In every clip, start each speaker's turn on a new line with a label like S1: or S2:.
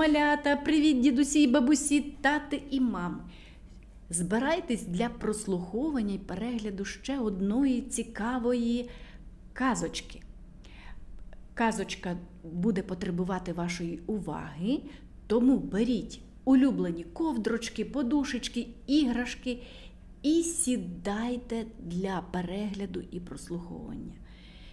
S1: малята! Привіт, дідусі, бабусі, тати і мами. Збирайтесь для прослуховування і перегляду ще одної цікавої казочки. Казочка буде потребувати вашої уваги, тому беріть улюблені ковдрочки, подушечки, іграшки і сідайте для перегляду і прослуховування.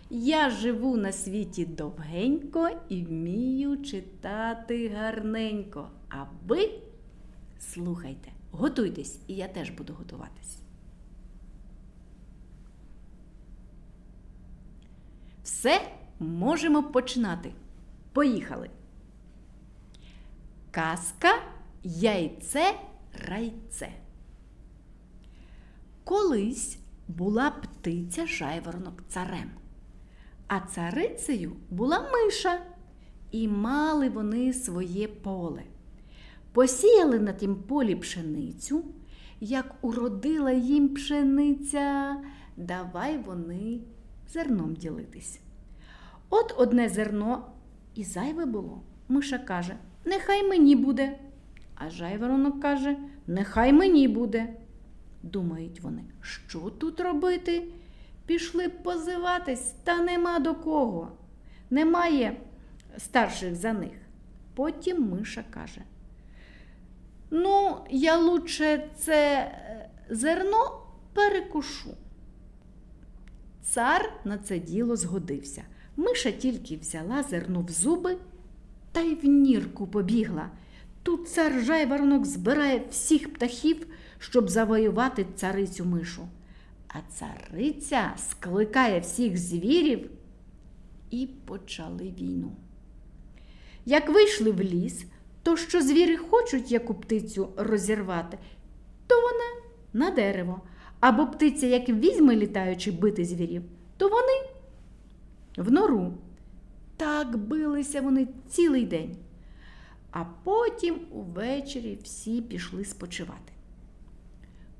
S1: Я живу на світі довгенько і вмію читати гарненько. А ви слухайте, готуйтесь, і я теж буду готуватись. Все можемо починати. Поїхали. Казка яйце райце. Колись була птиця жайворонок царем, а царицею була миша, і мали вони своє поле. Посіяли на тім полі пшеницю, як уродила їм пшениця, давай вони зерном ділитись. От одне зерно і зайве було. Миша каже, нехай мені буде. А жайворонок каже, нехай мені буде. Думають вони, що тут робити? Пішли позиватись, та нема до кого. Немає старших за них. Потім миша каже: Ну, я лучше це е, зерно перекушу. Цар на це діло згодився. Миша тільки взяла зерно в зуби та й в нірку побігла. Тут цар жайворонок збирає всіх птахів, щоб завоювати царицю мишу. А цариця скликає всіх звірів і почали війну. Як вийшли в ліс, то що звірі хочуть яку птицю розірвати, то вона на дерево. Або птиця, як візьме літаючи бити звірів, то вони в нору. Так билися вони цілий день. А потім увечері всі пішли спочивати.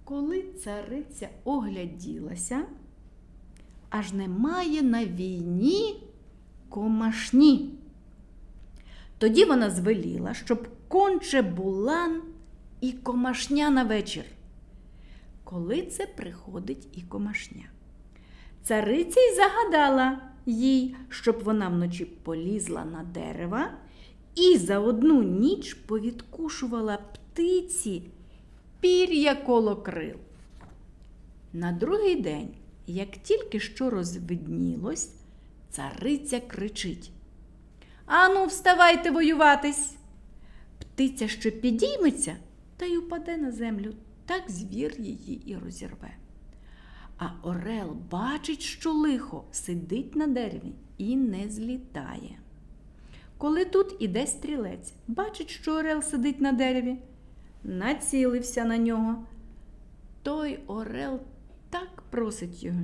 S1: Коли цариця огляділася, аж немає на війні комашні. Тоді вона звеліла, щоб конче булан і комашня на вечір. Коли це приходить і комашня. Цариця й загадала їй, щоб вона вночі полізла на дерева і за одну ніч повідкушувала птиці пір'я коло крил. На другий день, як тільки що розвиднілось, цариця кричить Ану, вставайте воюватись. Птиця що підійметься та й упаде на землю, так звір її і розірве. А Орел бачить, що лихо сидить на дереві і не злітає. Коли тут іде стрілець, бачить, що Орел сидить на дереві, націлився на нього. Той Орел так просить його.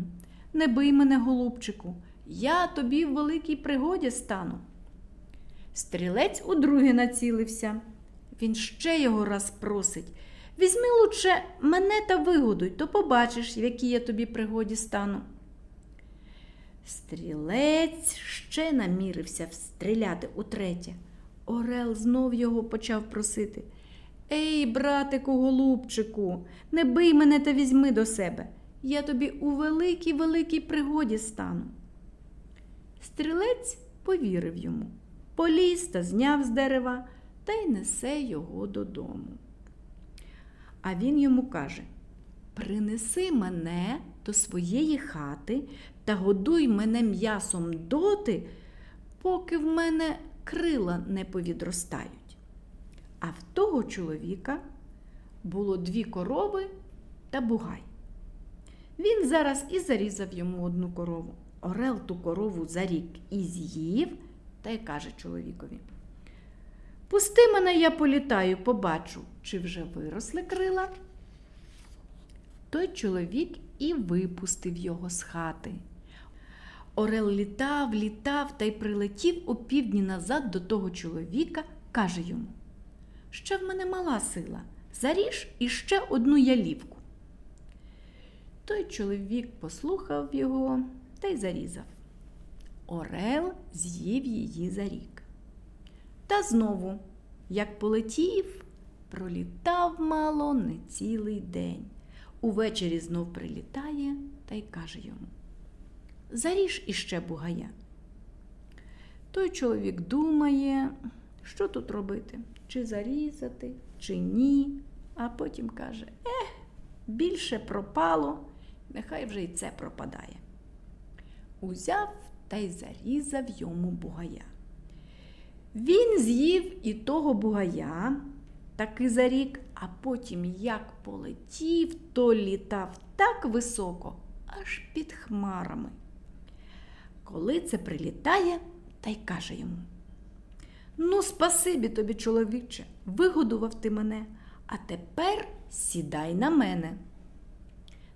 S1: Не бий мене, голубчику, я тобі в великій пригоді стану. Стрілець удруге націлився. Він ще його раз просить. Візьми лучше мене та вигодуй, то побачиш, в якій я тобі пригоді стану. Стрілець ще намірився стріляти утретє. Орел знов його почав просити. Ей, братику, голубчику, не бий мене та візьми до себе. Я тобі у великій великій пригоді стану. Стрілець повірив йому, поліз та зняв з дерева та й несе його додому. А він йому каже: Принеси мене до своєї хати та годуй мене м'ясом доти, поки в мене крила не повідростають. А в того чоловіка було дві корови та бугай. Він зараз і зарізав йому одну корову. Орел ту корову за рік і з'їв та й каже чоловікові. Пусти мене, я політаю, побачу, чи вже виросли крила. Той чоловік і випустив його з хати. Орел літав, літав та й прилетів у півдні назад до того чоловіка, каже йому: Ще в мене мала сила, заріж іще одну ялівку. Той чоловік послухав його та й зарізав. Орел з'їв її за рік. Та знову, як полетів, пролітав мало не цілий день. Увечері знов прилітає та й каже йому Заріж іще бугая. Той чоловік думає, що тут робити, чи зарізати, чи ні, а потім каже: Ех, більше пропало, нехай вже й це пропадає. Узяв та й зарізав йому бугая. Він з'їв і того бугая, таки за рік, а потім як полетів, то літав так високо, аж під хмарами. Коли це прилітає, та й каже йому: Ну, спасибі тобі, чоловіче, вигодував ти мене, а тепер сідай на мене.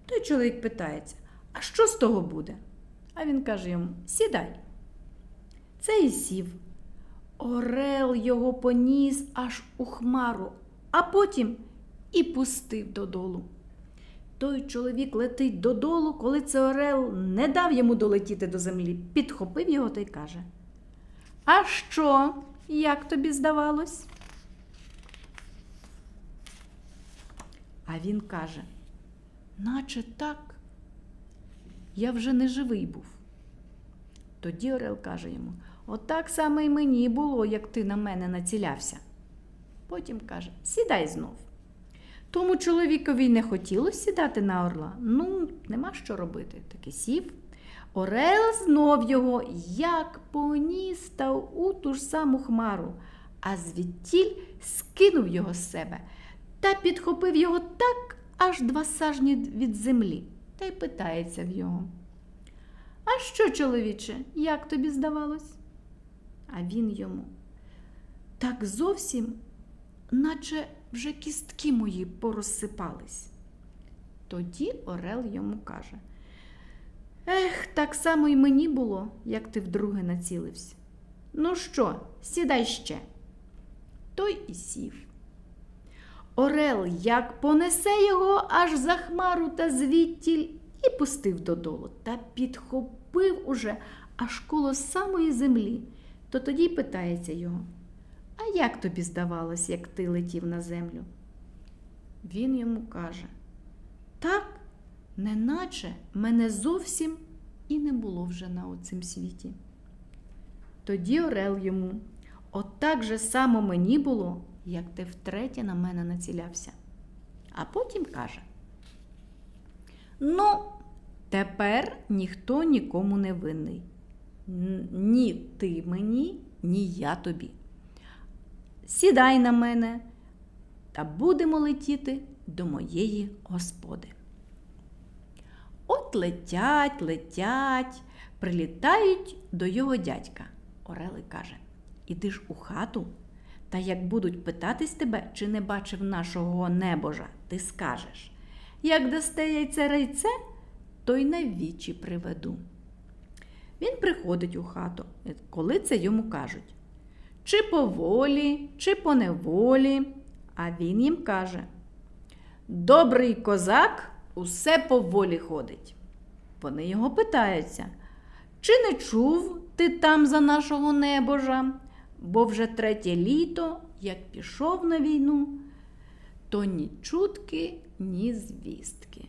S1: Той чоловік питається, а що з того буде? А він каже йому: Сідай. Це і сів. Орел його поніс аж у хмару, а потім і пустив додолу. Той чоловік летить додолу, коли це Орел не дав йому долетіти до землі, підхопив його та й каже: А що, як тобі здавалось? А він каже, наче так, я вже не живий був. Тоді Орел каже йому: Отак саме й мені було, як ти на мене націлявся. Потім каже: Сідай знов. Тому чоловікові не хотілося сідати на орла. Ну, нема що робити. Таки сів. Орел знов його як поніс та у ту ж саму хмару, а звідтіль скинув його з себе та підхопив його так, аж два сажні від землі, та й питається в його. А що, чоловіче, як тобі здавалось? А він йому. Так зовсім, наче вже кістки мої порозсипались. Тоді Орел йому каже: Ех, так само й мені було, як ти вдруге націлився. Ну що, сідай ще. Той і сів. Орел як понесе його аж за хмару та звідтіль і пустив додолу та підхопив уже аж коло самої землі. То тоді питається його. А як тобі здавалось, як ти летів на землю? Він йому каже, так, неначе мене зовсім і не було вже на оцім світі. Тоді Орел йому, отак же само мені було, як ти втретє на мене націлявся. А потім каже: Ну, тепер ніхто нікому не винний. Ні ти мені, ні я тобі. Сідай на мене та будемо летіти до моєї господи. От летять, летять, прилітають до його дядька. Орели каже: Іди ж у хату, та як будуть питатись тебе, чи не бачив нашого небожа, ти скажеш. Як дасте яйце райце, то й на вічі приведу. Він приходить у хату, коли це йому кажуть. Чи по волі, чи по неволі. А він їм каже: Добрий козак усе по волі ходить. Вони його питаються, чи не чув ти там за нашого небожа, бо вже третє літо, як пішов на війну, то ні чутки, ні звістки.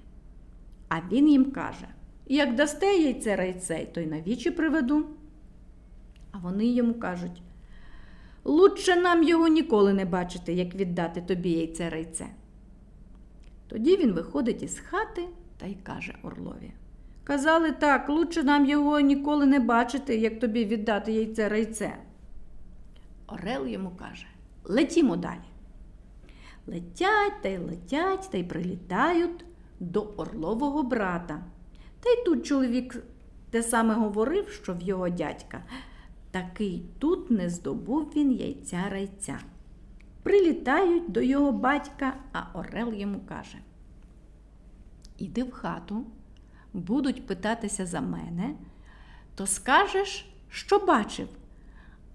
S1: А він їм каже: як дасте яйце райцей, то й навічі приведу. А вони йому кажуть: Лучше нам його ніколи не бачити, як віддати тобі яйце райце. Тоді він виходить із хати та й каже Орлові. Казали так, лучше нам його ніколи не бачити, як тобі віддати яйце райце. Орел йому каже: Летімо далі. Летять та й летять та й прилітають до орлового брата. Та й тут чоловік те саме говорив, що в його дядька. Такий тут не здобув він яйця райця. Прилітають до його батька, а Орел йому каже: Іди в хату, будуть питатися за мене, то скажеш, що бачив.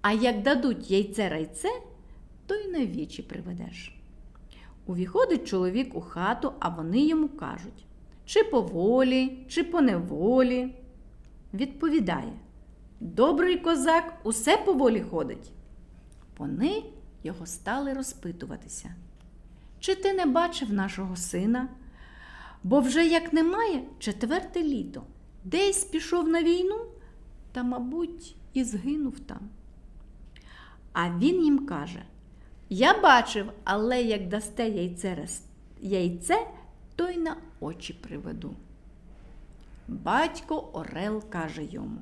S1: А як дадуть яйце райце, то й на вічі приведеш. Увіходить чоловік у хату, а вони йому кажуть, чи по волі, чи по неволі. Відповідає, добрий козак усе по волі ходить. Вони його стали розпитуватися. Чи ти не бачив нашого сина? Бо вже як немає четверте літо, десь пішов на війну та, мабуть, і згинув там. А він їм каже: Я бачив, але як дасте яйце, яйце, то й на очі приведу. Батько Орел каже йому: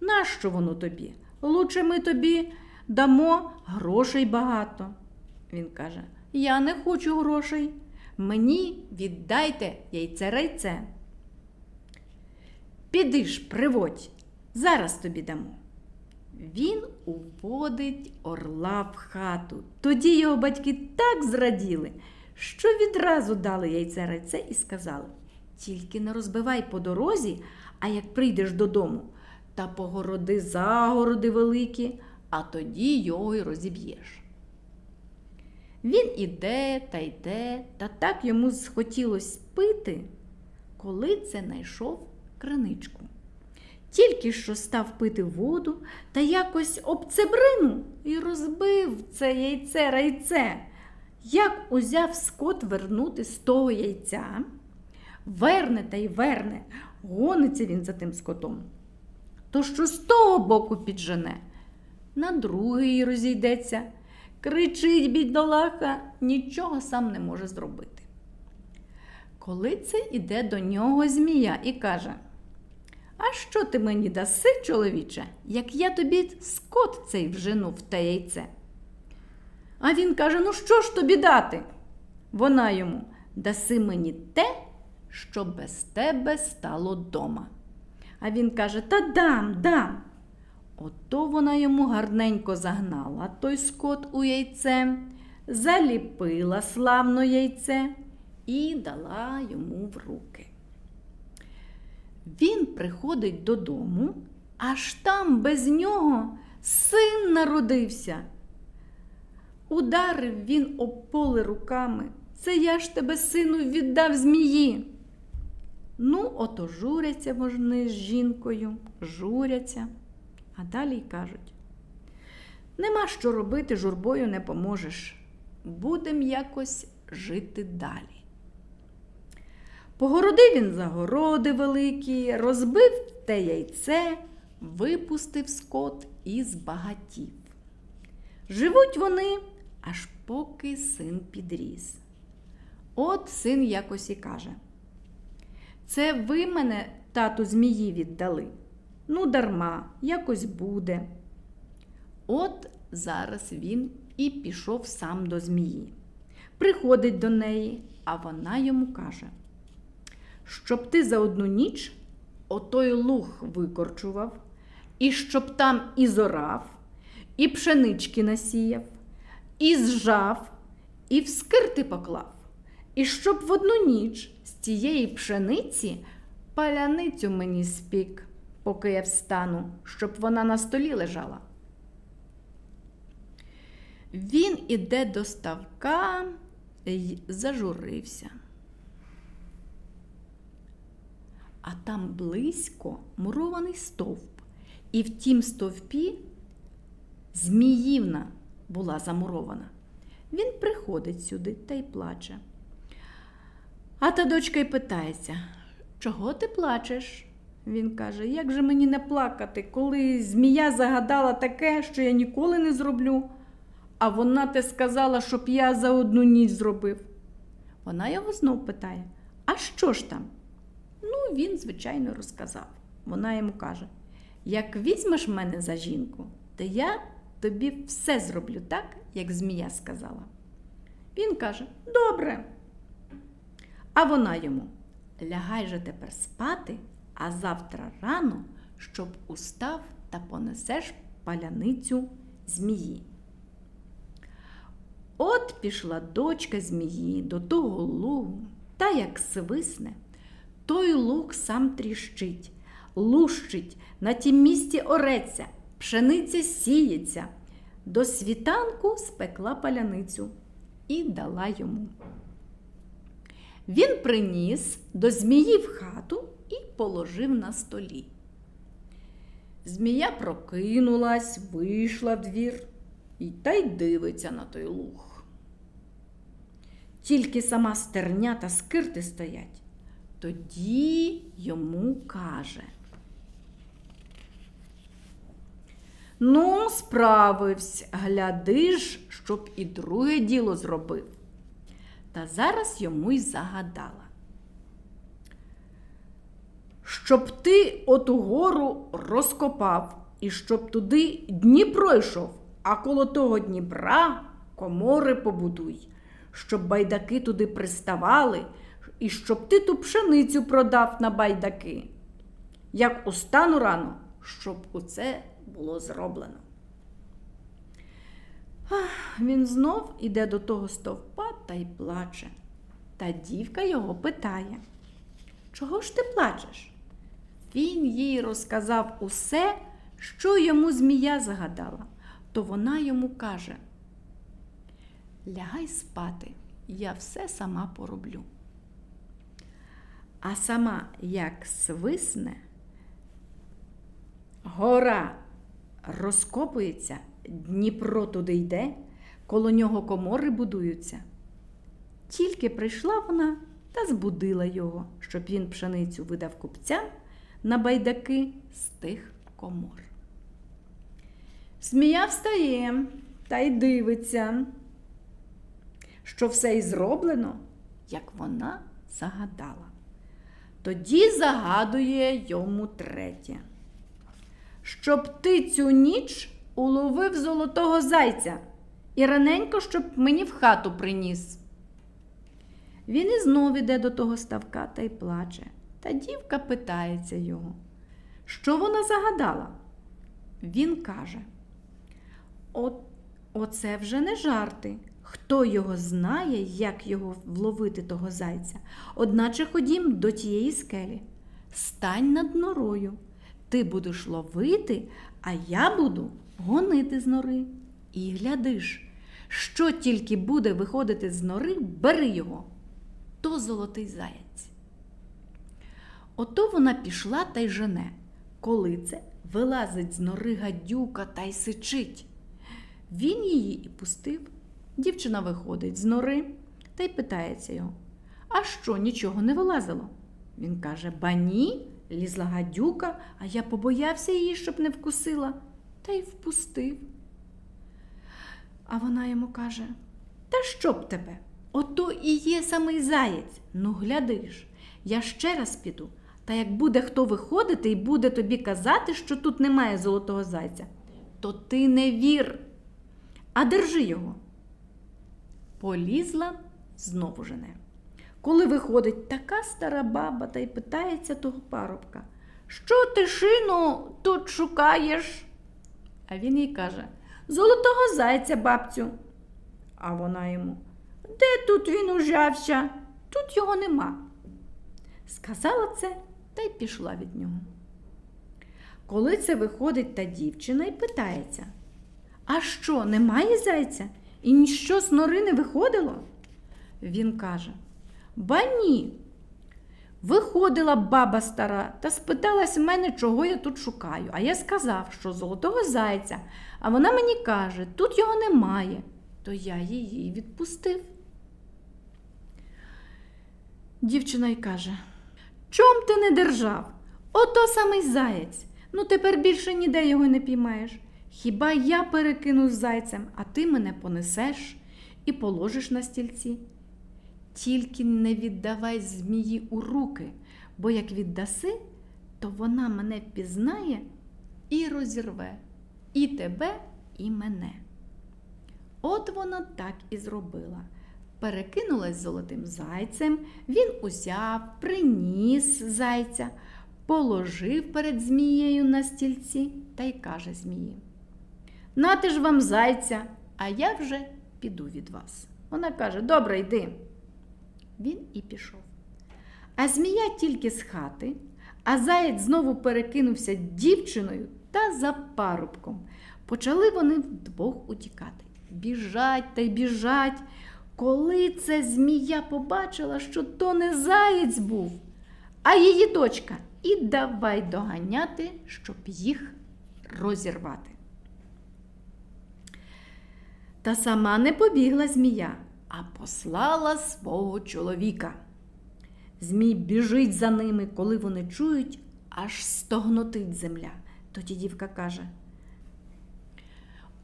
S1: Нащо воно тобі? Лучше ми тобі дамо грошей багато. Він каже: Я не хочу грошей. Мені віддайте яйце райце. Піди ж, приводь, зараз тобі дамо. Він уводить орла в хату. Тоді його батьки так зраділи, що відразу дали яйце райце і сказали: тільки не розбивай по дорозі, а як прийдеш додому, та погороди загороди великі, а тоді його й розіб'єш. Він іде та йде, та так йому схотілось пити, коли це знайшов криничку. Тільки що став пити воду та якось обцебрину і розбив це яйце райце. Як узяв скот вернути з того яйця, верне та й верне, гониться він за тим скотом. То що з того боку піджене, на другий розійдеться, кричить бідолаха, нічого сам не може зробити. Коли це іде до нього змія і каже, а що ти мені даси, чоловіче, як я тобі скот цей вжену в те яйце? А він каже: Ну що ж тобі дати? Вона йому даси мені те, що без тебе стало дома. А він каже: Та дам, дам. Ото вона йому гарненько загнала той скот у яйце, заліпила славно яйце і дала йому в руки. Він приходить додому, аж там без нього син народився. Ударив він об поле руками. Це я ж тебе, сину, віддав змії. Ну, ото журяться вони з жінкою, журяться, а далі й кажуть: нема що робити, журбою не поможеш. Будем якось жити далі. Погородив він загороди великі, розбив те яйце, випустив скот і збагатів. Живуть вони, аж поки син підріс. От син якось і каже: Це ви мене, тату, змії віддали. Ну, дарма, якось буде. От зараз він і пішов сам до змії. Приходить до неї, а вона йому каже: Щоб ти за одну ніч отой луг викорчував, і щоб там і зорав, і пшенички насіяв, і зжав, і в скирти поклав, і щоб в одну ніч з тієї пшениці паляницю мені спік, поки я встану, щоб вона на столі лежала. Він іде до ставка й зажурився. А там близько мурований стовп, і в тім стовпі Зміївна була замурована. Він приходить сюди та й плаче. А та дочка й питається, чого ти плачеш? Він каже, як же мені не плакати, коли змія загадала таке, що я ніколи не зроблю, а вона те сказала, щоб я за одну ніч зробив. Вона його знов питає, а що ж там? Ну, він, звичайно, розказав. Вона йому каже: як візьмеш мене за жінку, то я тобі все зроблю так, як змія сказала. Він каже: Добре. А вона йому лягай же тепер спати, а завтра рано, щоб устав та понесеш паляницю змії. От пішла дочка змії до того лугу, та як свисне, той луг сам тріщить, лущить, на тім місці ореться, пшениця сіється. До світанку спекла паляницю і дала йому. Він приніс до змії в хату положив на столі. Змія прокинулась, вийшла в двір і та й дивиться на той луг. Тільки сама стерня та скирти стоять. Тоді йому каже. Ну, справився, гляди ж, щоб і друге діло зробив. Та зараз йому й загадала. Щоб ти оту гору розкопав, і щоб туди Дніпро йшов, а коло того Дніпра комори побудуй, щоб байдаки туди приставали, і щоб ти ту пшеницю продав на байдаки. Як устану рано, щоб усе було зроблено. Він знов іде до того стовпа та й плаче. Та дівка його питає, чого ж ти плачеш? Він їй розказав усе, що йому змія загадала, то вона йому каже: Лягай спати, я все сама пороблю. А сама, як свисне, гора розкопується, Дніпро туди йде, коло нього комори будуються. Тільки прийшла вона та збудила його, щоб він пшеницю видав купцям на байдаки з тих комор. Змія встає та й дивиться, що все й зроблено, як вона загадала. Тоді загадує йому третє. Щоб ти цю ніч уловив золотого зайця і раненько, щоб мені в хату приніс. Він і знов іде до того ставка та й плаче. Та дівка питається його, що вона загадала? Він каже: От, Оце вже не жарти. Хто його знає, як його вловити того зайця? Одначе ходім до тієї скелі. Стань над норою. Ти будеш ловити, а я буду гонити з нори. І глядиш, що тільки буде виходити з нори, бери його. То золотий заєць. Ото вона пішла та й жене. Коли це вилазить з нори гадюка та й сичить. Він її і пустив. Дівчина виходить з нори та й питається його: А що, нічого не вилазило? Він каже: Ба ні, лізла гадюка, а я побоявся її, щоб не вкусила, та й впустив. А вона йому каже: Та що б тебе? Ото і є самий заєць. Ну, глядиш, я ще раз піду. Та як буде хто виходити і буде тобі казати, що тут немає золотого зайця, то ти не вір, а держи його. Полізла знову жене. Коли виходить така стара баба та й питається того парубка, що ти шину тут шукаєш? А він їй каже Золотого зайця, бабцю. А вона йому Де тут він ужався? Тут його нема. Сказала це та й пішла від нього. Коли це виходить та дівчина і питається, а що, немає зайця? І ніщо з нори не виходило? Він каже, ба ні. Виходила баба стара та спиталась мене, чого я тут шукаю. А я сказав, що золотого зайця, а вона мені каже, тут його немає, то я її відпустив. Дівчина й каже, чом ти не держав? Ото самий заєць. Ну тепер більше ніде його не піймаєш. Хіба я перекину з зайцем, а ти мене понесеш і положиш на стільці? Тільки не віддавай змії у руки, бо як віддаси, то вона мене впізнає і розірве і тебе, і мене. От вона так і зробила. Перекинулась золотим зайцем, він узяв, приніс зайця, положив перед змією на стільці та й каже змії. Нати ж вам зайця, а я вже піду від вас. Вона каже: Добре, йди. Він і пішов. А змія тільки з хати, а заєць знову перекинувся дівчиною та за парубком. Почали вони вдвох утікати. Біжать та й біжать. Коли це змія побачила, що то не заєць був, а її дочка, і давай доганяти, щоб їх розірвати. Та сама не побігла змія, а послала свого чоловіка. Змій біжить за ними, коли вони чують, аж стогнотить земля. Тоді дівка каже: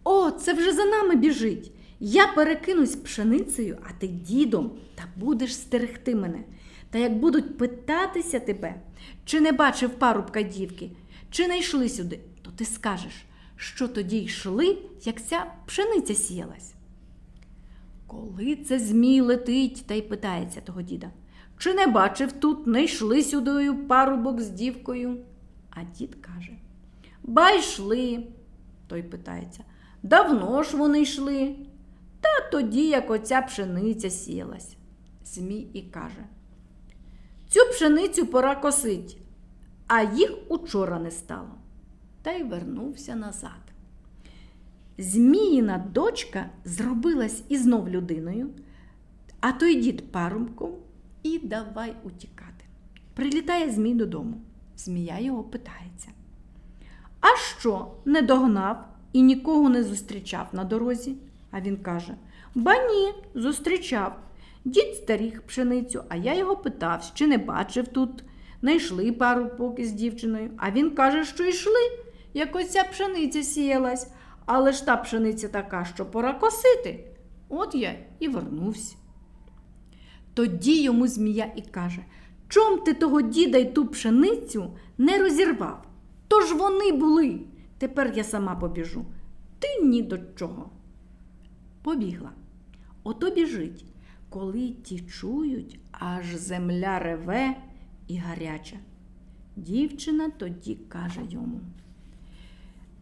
S1: О, це вже за нами біжить. Я перекинусь пшеницею, а ти дідом, та будеш стерегти мене. Та як будуть питатися тебе, чи не бачив парубка дівки, чи не йшли сюди, то ти скажеш, що тоді йшли, як ця пшениця сіялась. Коли це змій летить та й питається того діда, чи не бачив тут, не йшли сюди парубок з дівкою? А дід каже: Ба йшли. Той питається, давно ж вони йшли? Та тоді, як оця пшениця сіялась. Змій і каже: Цю пшеницю пора косить, а їх учора не стало. Та й вернувся назад. Зміїна дочка зробилась і знов людиною, а той дід парубком і давай утікати. Прилітає Змій додому. Змія його питається. А що, не догнав і нікого не зустрічав на дорозі? А він каже: Ба ні, зустрічав. Дід старіг пшеницю, а я його питав, чи не бачив тут. Не йшли пару поки з дівчиною. А він каже, що йшли, як оця пшениця сіялась, але ж та пшениця така, що пора косити. От я і вернувся. Тоді йому змія і каже: Чом ти того діда й ту пшеницю не розірвав? То ж вони були. Тепер я сама побіжу. Ти ні до чого. Побігла. Ото біжить, коли ті чують, аж земля реве і гаряча. Дівчина тоді каже йому.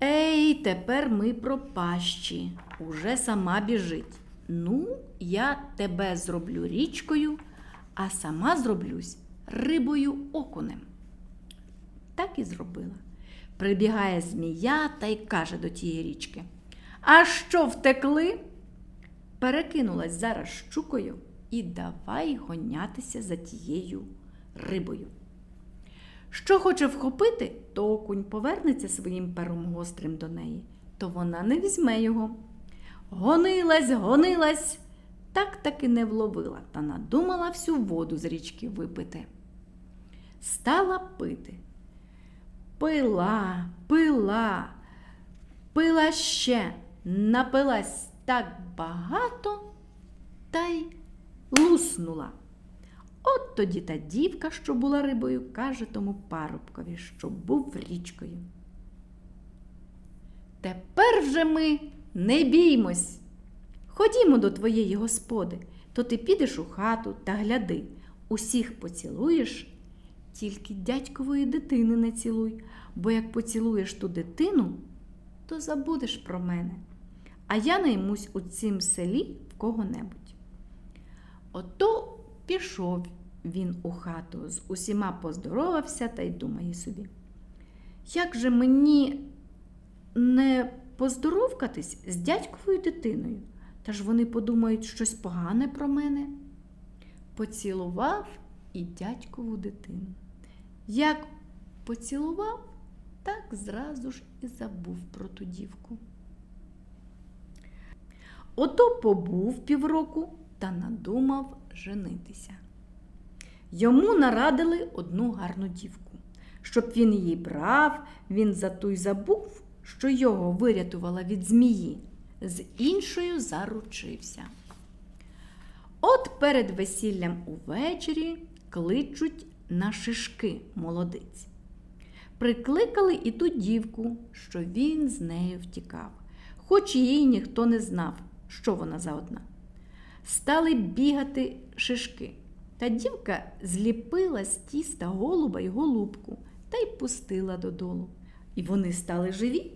S1: Ей, тепер ми пропащі, уже сама біжить. Ну, я тебе зроблю річкою, а сама зроблюсь рибою окунем. Так і зробила. Прибігає змія та й каже до тієї річки. А що втекли? Перекинулась зараз щукою і давай гонятися за тією рибою. Що хоче вхопити, то окунь повернеться своїм пером гострим до неї, то вона не візьме його. Гонилась, гонилась, так таки не вловила та надумала всю воду з річки випити. Стала пити. Пила, пила, пила ще, напилась так багато та й луснула. От тоді та дівка, що була рибою, каже тому парубкові, що був річкою. Тепер вже ми не біймось. Ходімо до твоєї господи, то ти підеш у хату та гляди, усіх поцілуєш, тільки дядькової дитини не цілуй, бо як поцілуєш ту дитину, то забудеш про мене, а я наймусь у цім селі в кого-небудь. Ото пішов він у хату, з усіма поздоровався та й думає собі. Як же мені не поздоровкатись з дядьковою дитиною? Та ж вони подумають щось погане про мене. Поцілував і дядькову дитину. Як поцілував, так зразу ж і забув про ту дівку. Ото побув півроку та надумав женитися. Йому нарадили одну гарну дівку. Щоб він її брав, він за ту й забув, що його вирятувала від змії, з іншою заручився. От перед весіллям увечері кличуть на шишки молодиць. Прикликали і ту дівку, що він з нею втікав, хоч її ніхто не знав, що вона за одна. Стали бігати шишки. Та дівка зліпила з тіста голуба й голубку та й пустила додолу. І вони стали живі.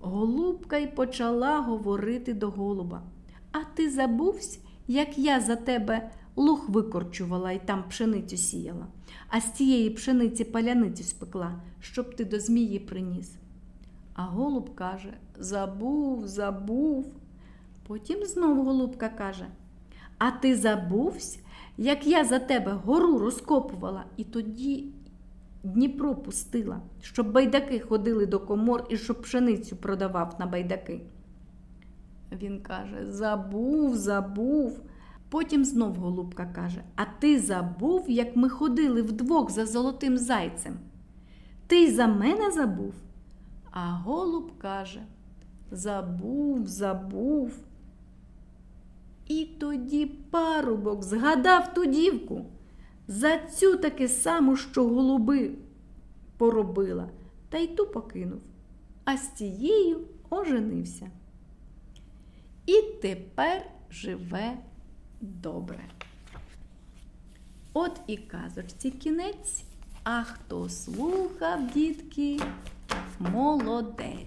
S1: Голубка й почала говорити до голуба. А ти забувсь, як я за тебе луг викорчувала і там пшеницю сіяла, а з цієї пшениці паляницю спекла, щоб ти до змії приніс. А голуб каже Забув, забув. Потім знову голубка каже А ти забувсь, як я за тебе гору розкопувала і тоді Дніпро пустила, щоб байдаки ходили до комор і щоб пшеницю продавав на байдаки. Він каже: Забув, забув. Потім знов голубка каже: А ти забув, як ми ходили вдвох за золотим зайцем? Ти й за мене забув? А голуб каже: Забув, забув. І тоді парубок згадав ту дівку за цю таки саму, що голуби поробила, та й ту покинув, а з цією оженився. І тепер живе добре. От і казочці кінець, а хто слухав, дітки, молодець.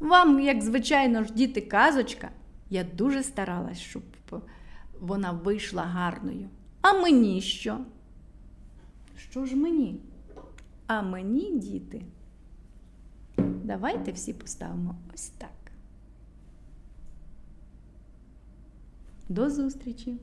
S1: Вам, як звичайно ж, діти, казочка, я дуже старалась, щоб вона вийшла гарною. А мені що? Що ж мені? А мені, діти, давайте всі поставимо ось так. До зустрічі!